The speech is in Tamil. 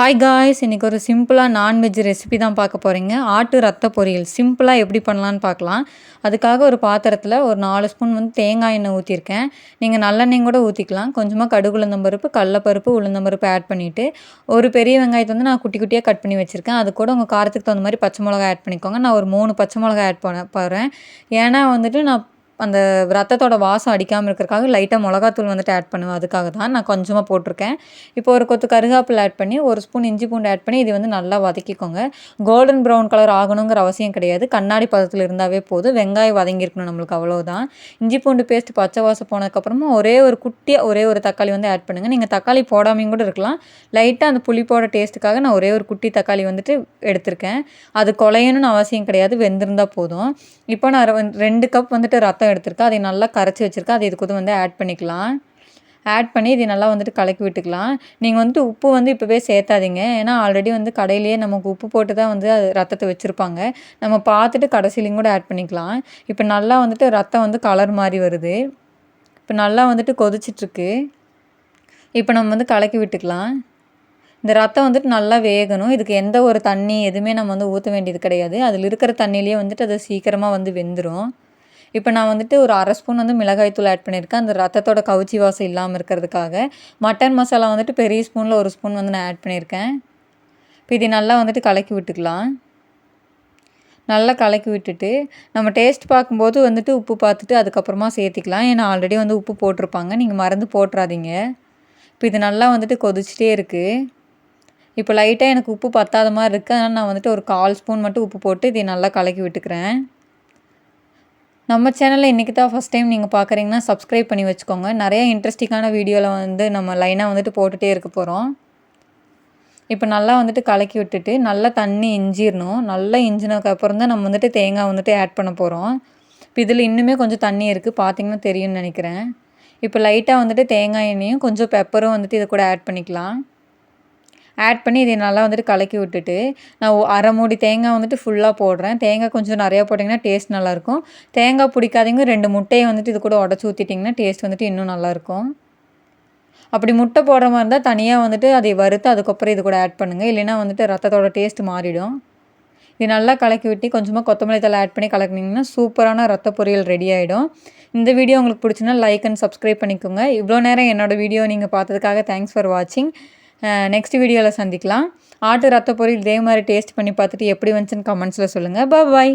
ஹாய் காய்ஸ் இன்றைக்கி ஒரு சிம்பிளாக நான்வெஜ் ரெசிபி தான் பார்க்க போகிறீங்க ஆட்டு ரத்த பொரியல். சிம்பிளாக எப்படி பண்ணலான்னு பார்க்கலாம். அதுக்காக ஒரு பாத்திரத்தில் ஒரு நாலு ஸ்பூன் வந்து தேங்காய் எண்ணெய் ஊற்றிருக்கேன் நீங்கள் நல்லெண்ணெய் கூட ஊற்றிக்கலாம் கொஞ்சமாக கடுகு உளுந்தம்பருப்பு கடலப்பருப்பு உளுந்தம்பருப்பு ஆட் பண்ணிவிட்டு ஒரு பெரிய வெங்காயத்தை வந்து நான் குட்டி குட்டியாக கட் பண்ணி வச்சுருக்கேன். அது கூட உங்கள் காரத்துக்கு தகுந்த மாதிரி பச்சை மிளகா ஆட் பண்ணிக்கோங்க. நான் ஒரு மூணு பச்சை மிளகா ஆட் பண்ண போகிறேன் ஏன்னா வந்துட்டு நான் அந்த ரத்தத்தோட வாசம் அடிக்காமல் இருக்கிறக்காக லைட்டாக மிளகாத்தூள் வந்துட்டு ஆட் பண்ணுவேன். அதுக்காக தான் நான் கொஞ்சமாக போட்டிருக்கேன். இப்போ ஒரு கொத்து கருகாப்பில் ஆட் பண்ணி ஒரு ஸ்பூன் இஞ்சி பூண்டு ஆட் பண்ணி இது வந்து நல்லா வதக்கிக்கோங்க. கோல்டன் ப்ரௌன் கலர் ஆகணுங்கிற அவசியம் கிடையாது. கண்ணாடி பதத்தில் இருந்தாவே போதும். வெங்காயம் வதங்கியிருக்கணும் நம்மளுக்கு அவ்வளோதான் இஞ்சி பூண்டு பேஸ்ட் பச்சை வாசம் போனதுக்கப்புறமா ஒரே ஒரு குட்டியாக ஒரே ஒரு தக்காளி வந்து ஆட் பண்ணுங்கள் நீங்கள் தக்காளி போடாமையும் கூட இருக்கலாம். லைட்டாக அந்த புளிப்போட டேஸ்ட்டுக்காக நான் ஒரே ஒரு குட்டி தக்காளி வந்துட்டு எடுத்திருக்கேன். அது குலையணும்னு அவசியம் கிடையாது. வெந்திருந்தால் போதும். இப்போ நான் ரெண்டு கப் வந்துட்டு ரத்தம் எடுத்திருக்கேன் அதை நல்லா கரைச்சி வச்சுருக்கேன் அதை இதுக்கு வந்து ஆட் பண்ணிக்கலாம். ஆட் பண்ணி இது நல்லா வந்துட்டு கலக்கி விட்டுக்கலாம். நீங்கள் வந்துட்டு உப்பு வந்து இப்போவே சேர்த்தாதீங்க. ஏன்னா ஆல்ரெடி வந்து கடையிலேயே நமக்கு உப்பு போட்டு தான் வந்து அது ரத்தத்தை வச்சுருப்பாங்க. நம்ம பார்த்துட்டு கடைசிலையும் கூட ஆட் பண்ணிக்கலாம். இப்போ நல்லா வந்துட்டு ரத்தம் வந்து கலர் மாதிரி வருது. இப்போ நல்லா வந்துட்டு கொதிச்சிட்ருக்கு. இப்போ நம்ம வந்து கலக்கி விட்டுக்கலாம். இந்த ரத்தம் வந்துட்டு நல்லா வேகணும். இதுக்கு எந்த ஒரு தண்ணி எதுவுமே நம்ம வந்து ஊற்ற வேண்டியது கிடையாது. அதில் இருக்கிற தண்ணியிலேயே வந்துட்டு அது சீக்கிரமாக வந்து வெந்துடும் இப்போ நான் வந்துட்டு ஒரு அரை ஸ்பூன் வந்து மிளகாய்த்தூள் ஆட் பண்ணியிருக்கேன். அந்த ரத்தத்தோட கவுச்சி வாசம் இல்லாமல் இருக்கிறதுக்காக மட்டன் மசாலா வந்துட்டு பெரிய ஸ்பூனில் ஒரு ஸ்பூன் வந்து நான் ஆட் பண்ணியிருக்கேன். இப்போ இது நல்லா வந்துட்டு கலக்கி விட்டுக்கலாம். நல்லா கலக்கி விட்டுட்டு நம்ம டேஸ்ட் பார்க்கும்போது வந்துட்டு உப்பு பார்த்துட்டு அதுக்கப்புறமா சேர்த்திக்கலாம். ஏன்னா ஆல்ரெடி வந்து உப்பு போட்டிருப்பாங்க. நீங்கள் மறந்து போட்டுறாதீங்க. இப்போ இது நல்லா வந்துட்டு கொதிச்சிட்டே இருக்குது இப்போ லைட்டாக எனக்கு உப்பு பத்தாத மாதிரி இருக்குது அதனால் நான் வந்துட்டு ஒரு கால் ஸ்பூன் மட்டும் உப்பு போட்டு இதை நல்லா கலக்கி விட்டுக்கிறேன். நம்ம சேனலில் இன்றைக்கி தான் ஃபஸ்ட் டைம் நீங்கள் பார்க்குறீங்கன்னா சப்ஸ்கிரைப் பண்ணி வச்சுக்கோங்க. நிறைய இன்ட்ரெஸ்டிங்கான வீடியோவில் வந்து நம்ம லைனாக வந்துட்டு போட்டுகிட்டே இருக்க போகிறோம் இப்போ நல்லா வந்துட்டு கலக்கி விட்டுட்டு நல்லா தண்ணி இஞ்சிடணும் நல்லா இஞ்சினதுக்கப்புறம் தான் நம்ம வந்துட்டு தேங்காய் வந்துட்டு ஆட் பண்ண போகிறோம் இப்போ இதில் இன்னுமே கொஞ்சம் தண்ணி இருக்குது பார்த்தீங்கன்னா தெரியும்னு நினைக்கிறேன். இப்போ லைட்டாக வந்துட்டு தேங்காய் எண்ணெயும் கொஞ்சம் பெப்பரும் வந்துட்டு இதை கூட ஆட் பண்ணிக்கலாம். ஆட் பண்ணி இதை நல்லா வந்துட்டு கலக்கி விட்டுட்டு நான் அரை மூடி தேங்காய் வந்துட்டு ஃபுல்லாக போடுறேன். தேங்காய் கொஞ்சம் நிறையா போட்டிங்கன்னா டேஸ்ட் நல்லாயிருக்கும். தேங்காய் பிடிக்காதீங்க ரெண்டு முட்டையை வந்துட்டு இது கூட உடச்சி ஊற்றிட்டிங்கன்னா டேஸ்ட் வந்துட்டு இன்னும் நல்லாயிருக்கும். அப்படி முட்டை போடுற மாதிரி இருந்தால் தனியாக வந்துட்டு அதை வறுத்து அதுக்கப்புறம் இது கூட ஆட் பண்ணுங்கள் இல்லைன்னா வந்துட்டு ரத்தத்தோட டேஸ்ட் மாறிடும். இது நல்லா கலக்கி விட்டு கொஞ்சமாக கொத்தமல்லி தலை ஆட் பண்ணி கலக்குனிங்கன்னா சூப்பரான ரத்த பொரியல் ரெடி ஆகிடும் இந்த வீடியோ உங்களுக்கு பிடிச்சினா லைக் அண்ட் சப்ஸ்கிரைப் பண்ணிக்கோங்க. இவ்வளோ நேரம் என்னோடய வீடியோ நீங்கள் பார்த்ததுக்காக தேங்க்ஸ் ஃபார் வாட்சிங் நெக்ஸ்ட் வீடியோவில் சந்திக்கலாம். ஆட்டு ரத்த பொரியல் இதே மாதிரி டேஸ்ட் பண்ணி பார்த்துட்டு எப்படி வந்துச்சுன்னு கமெண்ட்ஸில் சொல்லுங்கள் பாய்